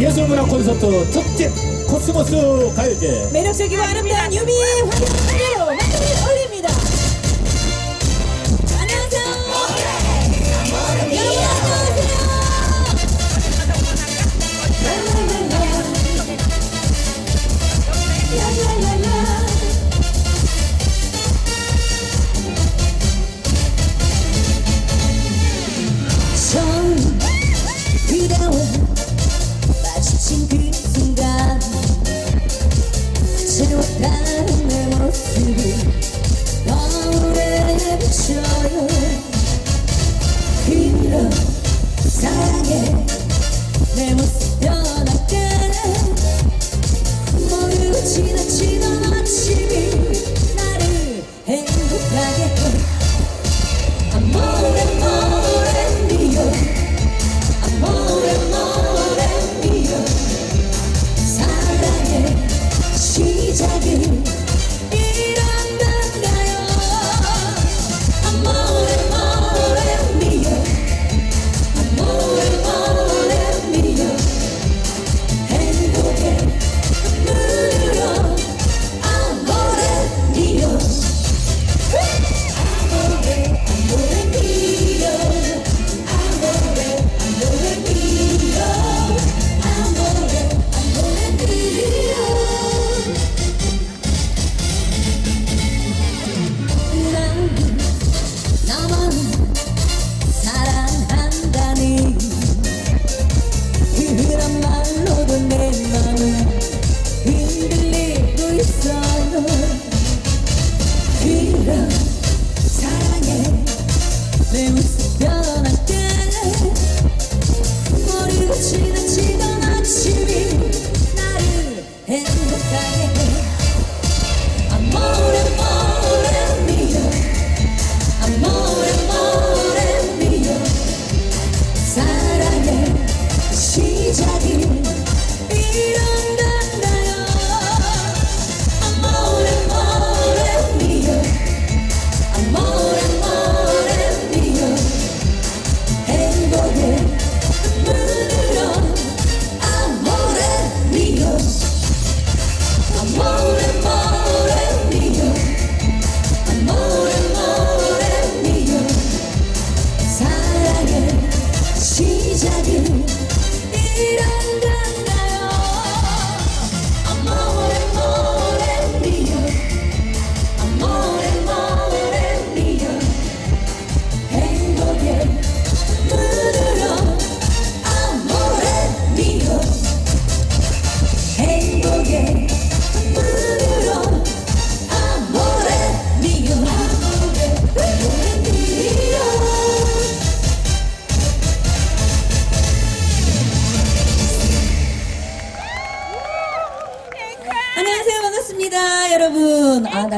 예술문화 콘서트 특집 코스모스 가요제. 매력적이고 아름다운 화려한 무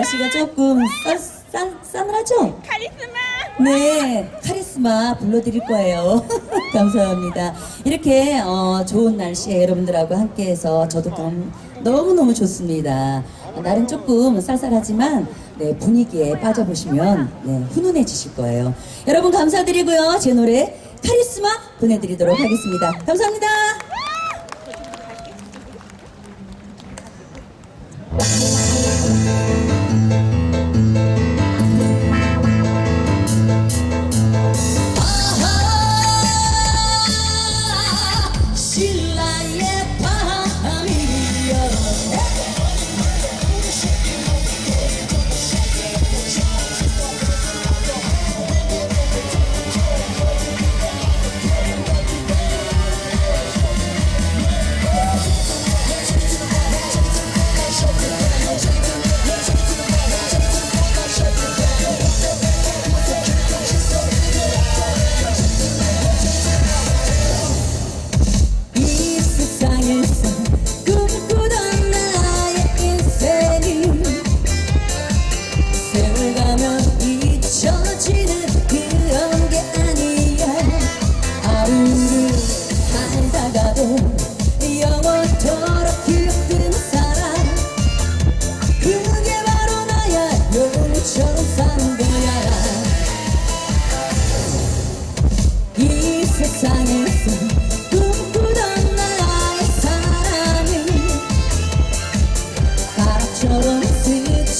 날씨가 조금 쌀, 쌀, 싸늘하죠? 카리스마! 네 카리스마 불러드릴 거예요. 감사합니다. 이렇게 어, 좋은 날씨에 여러분들하고 함께해서 저도 감, 너무너무 좋습니다. 날은 조금 쌀쌀하지만 네, 분위기에 빠져보시면 네, 훈훈해지실 거예요. 여러분 감사드리고요. 제 노래 카리스마 보내드리도록 하겠습니다. 감사합니다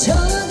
成。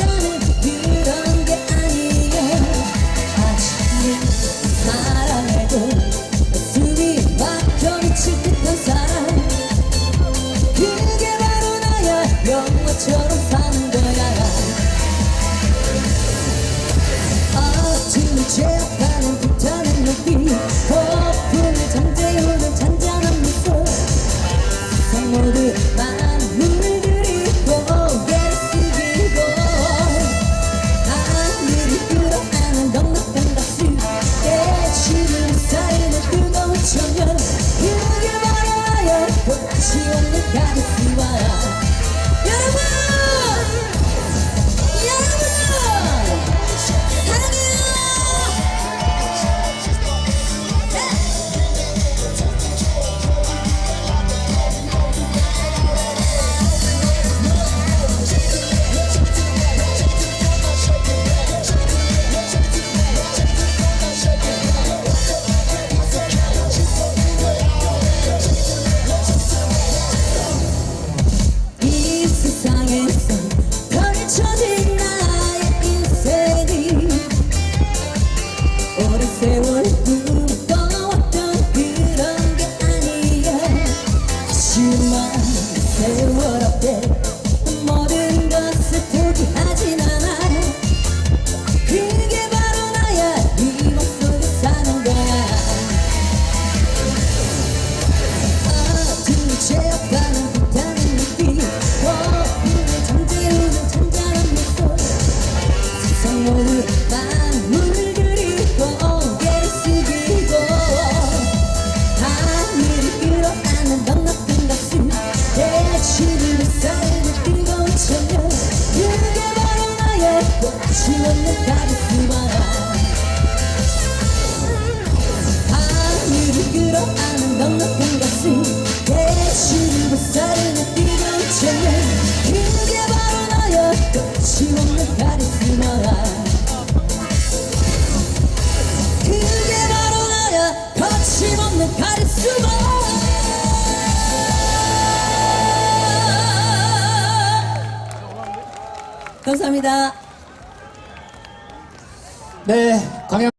지금 사랑을 끌고 쳐면 그게 바로 나의 끝이 없는 카리스마라 아유를 끌어안는 넉넉한 감사합니다. 네, 광양.